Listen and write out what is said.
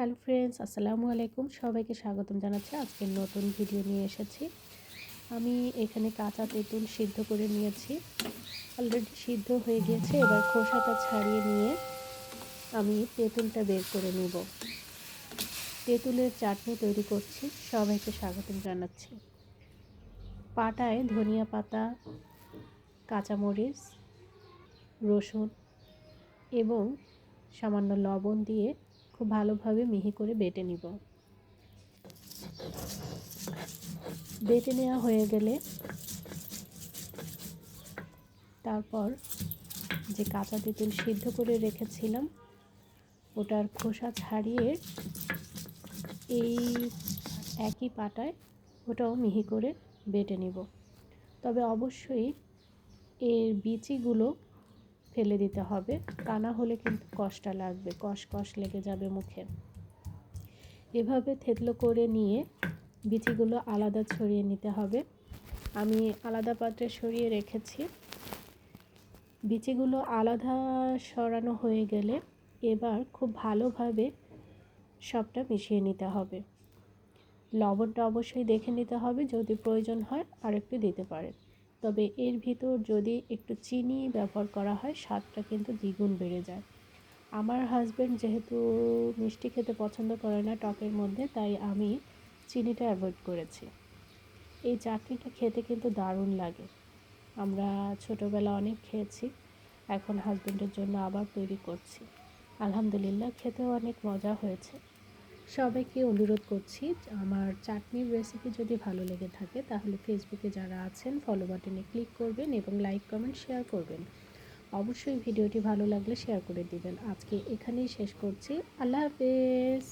Hello friends, আসসালামু আলাইকুম। সবাইকে স্বাগতম জানাচ্ছি। আজকে নতুন ভিডিও নিয়ে এসেছি। আমি এখানে কাঁচা তেঁতুল সিদ্ধ করে নিয়েছি। অলরেডি সিদ্ধ হয়ে গিয়েছে। এবার খোসাটা ছাড়িয়ে নিয়ে আমি তেঁতুলটা বের করে নিব। তেঁতুলের চাটনি তৈরি করছি। সবাইকে স্বাগতম জানাচ্ছি। পাটায় ধনিয়া পাতা, কাঁচামরিচ, রসুন এবং সামান্য লবণ দিয়ে খুব ভালোভাবে মিহি করে বেটে নিব। বেটে নেওয়া হয়ে গেলে তারপর যে কাঁচা তেঁতুল সিদ্ধ করে রেখেছিলাম, ওটার খোসা ছাড়িয়ে এই একই পাটায় ওটাও মিহি করে বেটে নিব। তবে অবশ্যই এর বিচিগুলো ফেলে দিতে হবে। তা না হলে কিন্তু কষটা লাগবে, কষ কষ লেগে যাবে মুখে। এভাবে থেতলো করে নিয়ে বিচিগুলো আলাদা ছড়িয়ে নিতে হবে। আমি আলাদা পাত্রে সরিয়ে রেখেছি। বিচিগুলো আলাদা সরানো হয়ে গেলে এবার খুব ভালোভাবে সবটা মিশিয়ে নিতে হবে। লবণটা অবশ্যই দেখে নিতে হবে, যদি প্রয়োজন হয় আরেকটু দিতে পারেন। তবে এর ভিতর যদি একটু চিনি ব্যবহার করা হয়, স্বাদটা কিন্তু দ্বিগুণ বেড়ে যায়। আমার হাজব্যান্ড যেহেতু মিষ্টি খেতে পছন্দ করে না টকের মধ্যে, তাই আমি চিনিটা অ্যাভয়েড করেছি। এই চাটনিটা খেতে কিন্তু দারুণ লাগে। আমরা ছোটোবেলা অনেক খেয়েছি, এখন হাজব্যান্ডের জন্য আবার তৈরি করছি। আলহামদুলিল্লাহ, খেতেও অনেক মজা হয়েছে। সবাইকে অনুরোধ করছি, আমার চাটনির রেসিপি যদি ভালো লেগে থাকে, তাহলে ফেসবুকে যারা আছেন ফলো বাটনে ক্লিক করবেন এবং লাইক কমেন্ট শেয়ার করবেন। অবশ্যই ভিডিওটি ভালো লাগলে শেয়ার করে দিবেন। আজকে এখানেই শেষ করছি। আল্লাহ হাফেজ।